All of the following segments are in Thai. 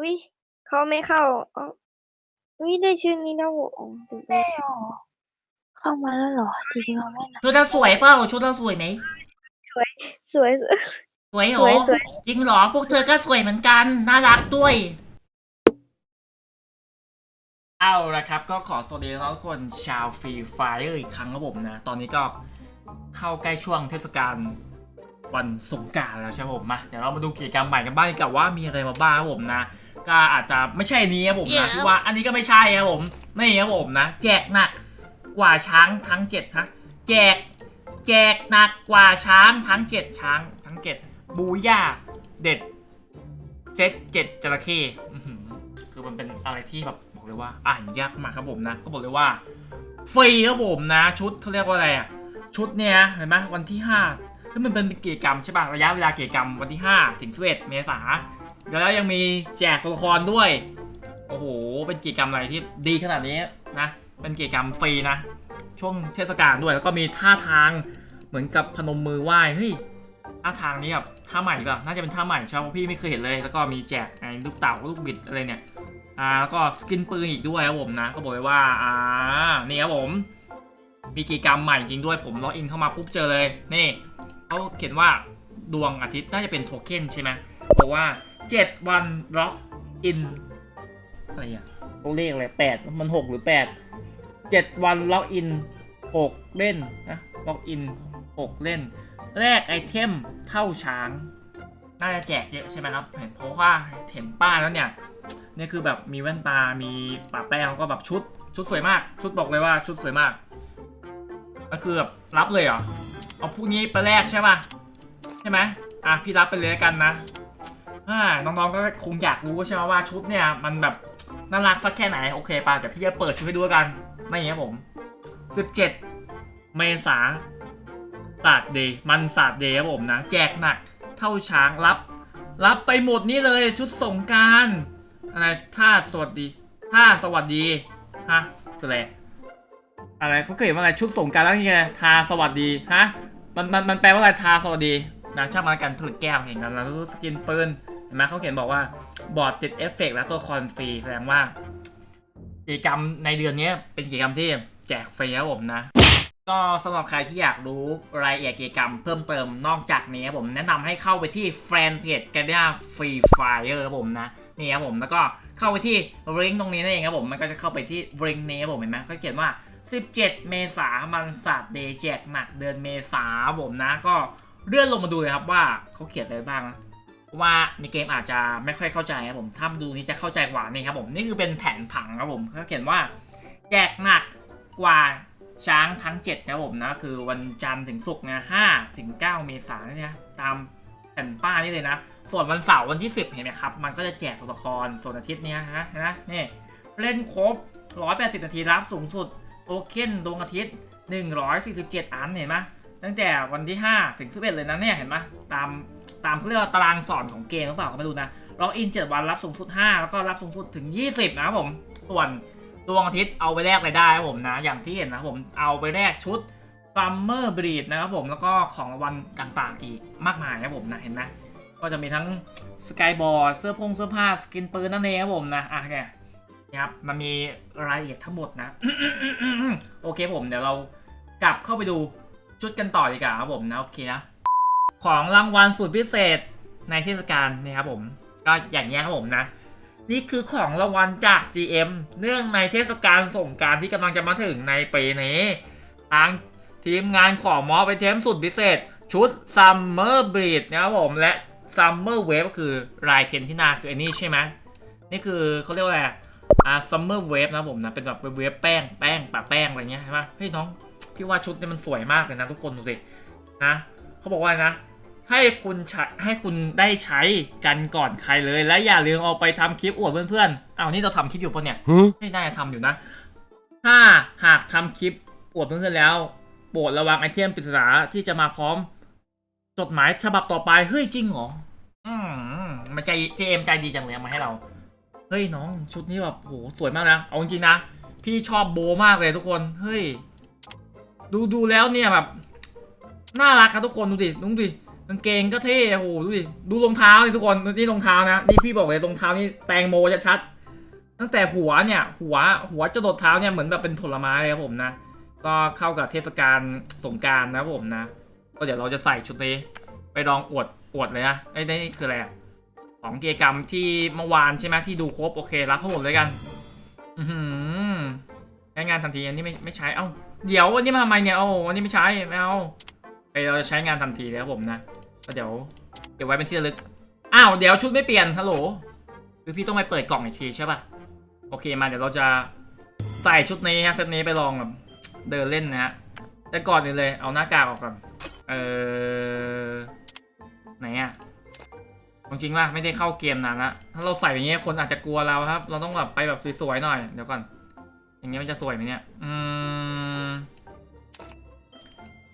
อุ้ยเขาไม่เข้าอ๋ออุ้ยได้ชื่อนี้แล้วอ๋อถูกแม่หรอเข้ามาแล้วเหรอจริงๆเขาไม่นะชุดเราสวยเปล่าชุดเราสวยไหมสวยสวย สวยเหรสอวยสวย จริงเหรอพวกเธอก็สวยเหมือนกันน่ารักด้วยเอาละครับ ก็ขอสวัสดีน้องๆทุกคนชาวฟรีไฟร์อีกครั้งครับผมนะ ตอนนี้ก็เข้าใกล้ช่วงเทศกาลวันสงกรานต์แล้วใช่ไหมผมมาเดี๋ยวเรามาดูกิจกรรมใหม่กันบ้างดีกว่าว่ามีอะไรมาบ้างครับผมนะ ก็อาจจะไม่ใช่อันนี้ครับผมนะที่ว่าอันนี้ก็ไม่ใช่ครับผมนี่ครับผมนะ แจกหนักกว่าช้างทั้งเจ็ดฮะแจกแจกหนักกว่าช้างทั้งเจ็ดช้างทั้งเจ็ดบูย่าเด็ดเซตเจ็ดจระเข้อื้อหือคือมันเป็นอะไรที่แบบบอกเลยว่าอ่านยากมากครับผมนะ ก็บอกเลยว่าฟรีครับผมนะ ชุดเขาเรียกว่าอะไรอะชุดเนี่ยเห็นไหมวันที่ห้าแล้วมันเป็นกิจกรรมใช่ป่ะระยะเวลากิจกรรมวันที่ 5 ถึง11เมษา แล้วยังมีแจกตัวละครด้วย โอ้โห เป็นกิจกรรมอะไรที่ดีขนาดนี้นะ เป็นกิจกรรมฟรีนะ ช่วงเทศกาลด้วย แล้วก็มีท่าทางเหมือนกับพนมมือไหว้ เฮ้ย ท่าทางนี้แบบท่าใหม่ป่ะน่าจะเป็นท่าใหม่ใช่ไหมพี่ไม่เคยเห็นเลย แล้วก็มีแจกไอ้ลูกเต่าลูกบิดอะไรเนี่ย อ่า แล้วก็สกินปืนอีกด้วยครับผมนะ ก็บอกเลยว่า อ่า นี่ครับผม มีกิจกรรมใหม่จริงด้วย ผมล็อกอินเข้ามาปุ๊บเจอเลย นี่เขาเขียนว่าดวงอาทิตย์น่าจะเป็นโทเค็นใช่ไหมบอกว่า 7วันล็อกอินอะไรอะตัวเลขอะไรแปดมันหกหรือแปดเจ็ดวันล็อกอินหกเล่นนะล็อกอินหกเล่น แรกไอเทมเท่าช้าง น่าจะแจกเยอะใช่ไหมครับ เห็นเพราะว่าเห็นป้ายแล้วเนี่ยนี่คือแบบมีแว่นตา มีปะแป้งก็แบบชุด ชุดสวยมาก ชุดบอกเลยว่าชุดสวยมากก็คือแบบรับเลยเหรอ เอาพวกนี้ไปแรกใช่ป่ะ ใช่ไหมอะพี่รับไปเลยกันนะ น้องๆ ก็คงอยากรู้ใช่ไหมว่าชุดเนี่ยมันแบบน่ารักสักแค่ไหนโอเคป่ะเดี๋ยวพี่จะเปิดชุดให้ดูกันไม่อย่างเงี้ยผม 17 เมษาศาสตร์เดย์มันศาสตร์เดย์ครับผมนะแจกหนักเท่าช้างรับ รับไปหมดนี่เลยชุดสงการอะไรท่าสวัสดีท่าสวัสดีฮะคืออะไรอะไรเขาเขียนว่าอะไรชุดสงการแล้วนี่ไงทาสวัสดีฮะมันมันมันแปลว่าอะไรทาสวัสดีนะชอบมากันผลิตแก้วเห็นกันแล้วสกินปืน ห็นไหมเขาเขียนบอกว่าบอร์ดติดเอฟเฟกและตัวคอนฟรีแสดงว่ากิจกรรมในเดือนนี้เป็นกิจกรรมที่แจกฟรีครับผมนะก็สำหรับใครที่อยากรู้รายละเอียดกิจกรรมเพิ่มเติมนอกจากนี้ครับผมแนะนำให้เข้าไปที่แฟนเพจ g a d i a Free Fire ครับผมนะนี่ครับผมแล้วก็เข้าไปที่ลิงก์ตรงนี้นั่นเองครับผมมันก็จะเข้าไปที่ลิงก์นี้ครับผมเห็นไหมเขาเขียนว่า 17 เมษามันศาสตร์เดย์แจกหนักเดือนเมษาผมนะ ก็เลื่อนลงมาดูเลยครับว่าเขาเขียนอะไรบ้างนะ ว่าในเกมอาจจะไม่ค่อยเข้าใจครับผมถ้าดูนี้จะเข้าใจกว่านี่ครับผมนี่คือเป็นแผนผังครับผมเขาเขียนว่าแจกหนักกว่าช้างทั้ง7ครับผมนะคือวันจันทร์ถึงศุกร์นะ5ถึง9เมษายนเนี่ยตามแผ่นป้ายนี่เลยนะ ส่วนวันเสาร์วันที่ 10 เห็นไหมครับ มันก็จะแจกตัวละครส่วนอาทิตย์เนี้ยฮะนะนี่เล่นครบ 180 นาทีรับสูงสุดโทเค็นดวงอาทิตย์ 147 อันเห็นไหม ตั้งแต่วันที่ 5 ถึง 11 เลยนะเนี่ยเห็นไหมตามตามเขาเรียกว่าตารางสอนของเกมหรือเปล่าก็ไม่รู้นะล็อกอิน 7 วันรับสูงสุด 5 แล้วก็รับสูงสุดถึง 20 นะครับผม ส่วนดวงอาทิตย์เอาไปแลกรายได้ครับผมนะ อย่างที่เห็นนะครับผมเอาไปแลกชุด Summer Breed นะครับผมแล้วก็ของรางวัลต่างๆ อีกมากมายนะครับผมนะเห็นไหมก็จะมีทั้งสกายบอร์ดเสื้อพงเสื้อผ้าสกินปืนนั่นเองครับผมนะอะเนี่ยนะครับมันมีรายละเอียดทั้งหมดนะโอเคผมเดี๋ยวเรากลับเข้าไปดู ชุดกันต่อดีกว่าครับผมนะโอเคนะ ของรางวัลสุดพิเศษในเทศกาลนะครับผม ก็อย่างนี้ยครับผมนะ นี่คือของรางวัลจาก GM เนื่องในเทศกาลสงกรารที่กำลังจะมาถึงในปีนี้ทางทีมงานของมอไปเทมสุดพิเศษ ชุด Summer Breed นะครับผมและ Summer Wave ก็คือลายเพนที่นาคืออันนี้ใช่ไหมนี่คือเขาเรียกว่าอะไรอะอ่า Summer Wave นะครับผมนะเป็นแบบเวฟแป้งแป้งปะแป้งอะไรเงี้ยใช่ปะเฮ้ยน้อง พี่ว่าชุดเนี่ยมันสวยมากเลยนะทุกคนดูสินะเขาบอกว่านะ ให้คุณใช้ให้คุณได้ใช้กันก่อนใครเลย และอย่าลืมเอาไปทำคลิปอวดเพื่อนๆอ้าวนี่เราทำคลิปอยู่ปะเนี่ยไม่ได้ทำอยู่นะ ถ้าหากทำคลิปอวดเพื่อนๆแล้วโปรดระวังไอเทมปริศนาที่จะมาพร้อมจดหมายฉบับต่อไปเฮ้ยจริงเหรออืมมันใจเจมใจดีจังเลยเอามาให้เราเฮ้ยน้องชุดนี้แบบโหสวยมากนะเอาจริงๆนะพี่ชอบโบมากเลยทุกคน เฮ้ย ดูดูแล้วเนี่ยแบบน่ารักครับทุกคนดูดิดูดิกางเกงก็เท่โอ้โหดูดิดูรองเท้าเลยทุกคนนี่รองเท้านะนี่พี่บอกเลยรองเท้านี่แตงโมชัดๆตั้งแต่หัวเนี่ย หัวหัวจะดดเท้าเนี่ยเหมือนแบบเป็นผลไม้เลยครับผมนะก็เข้ากับเทศกาลสงการนะผมนะ ก็เดี๋ยวเราจะใส่ชุดนี้ ไปลองอวดอวดเลยนะไอ้นี่คืออะไรของกิจกรรมที่เมื่อวานใช่ไหมที่ดูครบโอเครับทั้งหมดเลยกัน อือหือ ใช้งานทันทีอันนี้ไม่ไม่ใช้ เอ้า เดี๋ยววันนี้มาทำไมเนี่ยเอ้าวันนี้ไม่ใช้ไม่เอาไอเราจะใช้งานทันทีแล้วผมนะก็เดี๋ยวเก็บไว้เป็นที่ระลึก อ้าวเดี๋ยวชุดไม่เปลี่ยนฮัลโหลคือพี่ต้องไปเปิดกล่องอีกทีใช่ป่ะ โอเคมาเดี๋ยวเราจะใส่ชุดนี้ฮะเซตนี้ไปลองแบบเดินเล่นนะฮะแต่ก่อนอื่นเลยเอาหน้ากากออกก่อน เออไหนอะจริงๆว่าไม่ได้เข้าเกมนานละถ้าเราใส่อย่างเงี้ยคนอาจจะกลัวเราครับ เราต้องแบบไปแบบสวยๆหน่อยเดี๋ยวก่อน อย่างเงี้ยมันจะสวยไหมเนี่ย อืม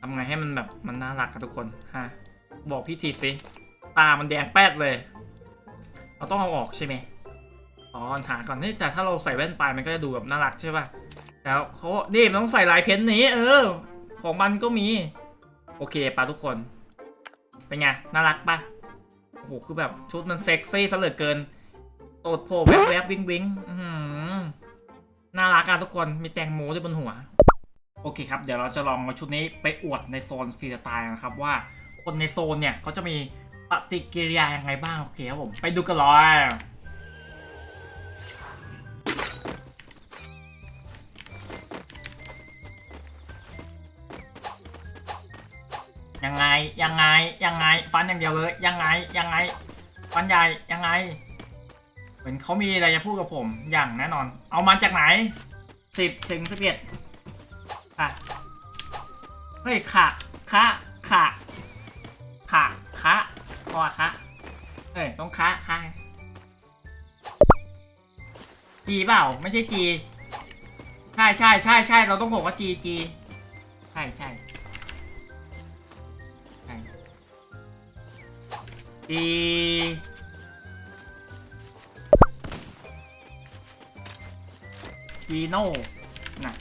ทำไงให้มันแบบมันน่ารักครับทุกคนฮะบอกพี่ทีสิ ตามันแดงแป๊ดเลย เราต้องเอาออกใช่ไหมอ๋อหาก่อนนี่แต่ถ้าเราใส่แว่นไปมันก็จะดูแบบน่ารักใช่ป่ะแล้วเขานี่มันต้องใส่ลายเพ้นท์นี้ เออ ของมันก็มี โอเคปะทุกคน เป็นไง น่ารักปะโอ้โห คือแบบชุดมันเซ็กซี่ซะเหลือเกินโตดโผล่แวบแวบวิงวิงอื้อหือ น่ารักอะทุกคนมีแตงโมด้วยบนหัว โอเคครับ เดี๋ยวเราจะลองเอาชุดนี้ไปอวดในโซนฟรีสไตล์นะครับว่าคนในโซนเนี่ยเขาจะมีปฏิกิริยายังไงบ้าง โอเคครับผม ไปดูกันเลยยังไงยังไงยังไงฟันอย่างเดียวเลยยังไงยังไงฟันใหญ่ยังไง เหมือนเขามีอะไรจะพูดกับผมอย่างแน่นอน เอามาจากไหนสิบถึงสิบเอ็ดค่ะเฮ้ยขะคะขะขะคะพอคะเฮ้ยต้องคะคะจีเปล่าไม่ใช่จีใช่ใช่ใช่ใช่เราต้องบอกว่าจีจีใช่ใช่ใช่จี จีโน่น่ะ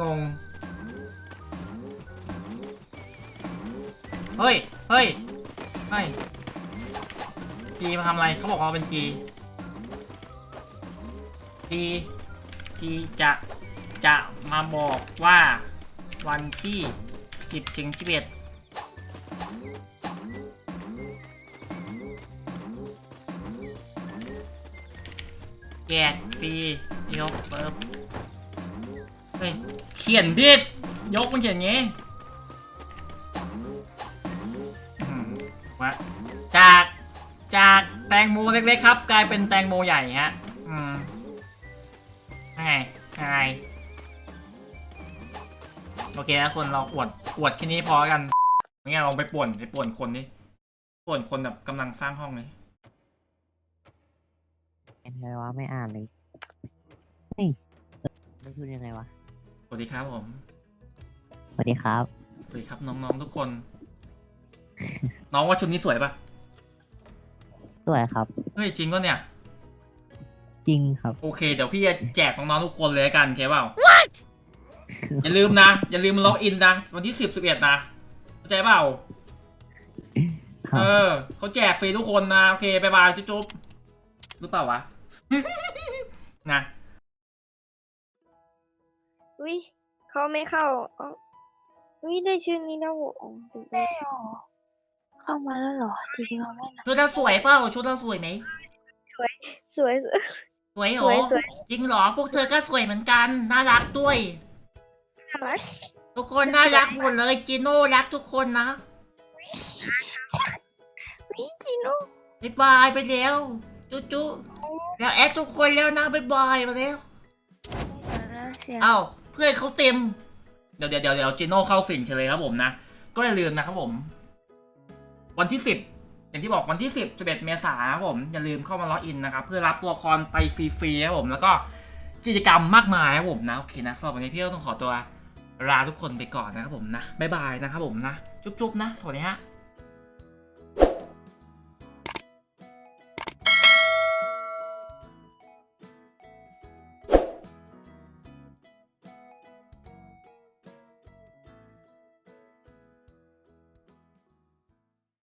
งง เฮ้ย เฮ้ยเฮ้ยจีมาทำอะไร เขาบอกว่าเราเป็นจีจีจีจะจะมาบอกว่าวันที่สิบถึงสิบเอ็ด แกฟรียกเปิบเฮ้ยเขียนดิยกมันเขียนงี้อืมวะจากจากแตงโมเล็กๆครับ กลายเป็นแตงโมใหญ่ฮะอืมยังไงไงโอเคนะคนเราอวดอวดแค่นี้พอกันงั้นเราไปป่วนไปป่วนคนดิป่วนคนแบบกำลังสร้างห้องเลย ไงวะไม่อ่านเลยเฮ้ยไม่พูดยังไงวะสวัสดีครับผมสวัสดีครับสวัสดีครับน้องๆทุกคน น้องว่าชุดนี้สวยปะสวยครับ เฮ้ยจริงก็เนี่ย จริงครับ โอเคเดี๋ยวพี่จะแจกน้องๆทุกคนเลยละกันโอเคเปล่าอย่าลืมนะ อย่าลืมมาล็อกอินนะ วันที่สิบสิบเอ็ดนะเข้าใจเปล่าครัเอบอเขาแจกฟรีทุกคนนะ โอเคบายบายจุ๊บๆหรือเปล่าวะ นะอุ้ยเขาไม่เข้าเอ้าอุ้ยได้ชื่อนี้แล้วเหรออ๋อถูกแล้วเข้ามาแล้วเหรอจริงๆเขาไม่นะชุดเราสวยเปล่าชุดเราสวยไหมสวยสวย สวยเหรสวยอสวย จริงเหรอพวกเธอก็สวยเหมือนกัน น่ารักด้วย น่ารักทุกคนน่ารักหมดเลยจีโน่รักทุกคนนะวิกิโน่บายบายไปแล้วจุ๊จุ๊ แล้วแอดทุกคนแล้วนะบายบายมาแล้วเสียงเอ้าเพื่อนเขาเต็ม เดี๋ยวเดี๋ยวเดี๋ยวเดี๋ยวจีโน่เข้าสิงเฉลยครับผมนะ ก็อย่าลืมนะครับผม วันที่สิบอย่างที่บอกวันที่สิบสิบเอ็ดเมษายนครับผม อย่าลืมเข้ามาล็อกอินนะครับ เพื่อรับตัวละครไปฟรีๆครับผม แล้วก็กิจกรรมมากมายครับผมนะ โอเคนะสำหรับวันนี้พี่ก็ต้องขอตัวลาทุกคนไปก่อนนะครับผมนะบ๊ายบายนะครับผมนะ จุ๊บๆนะ สวัสดีฮะ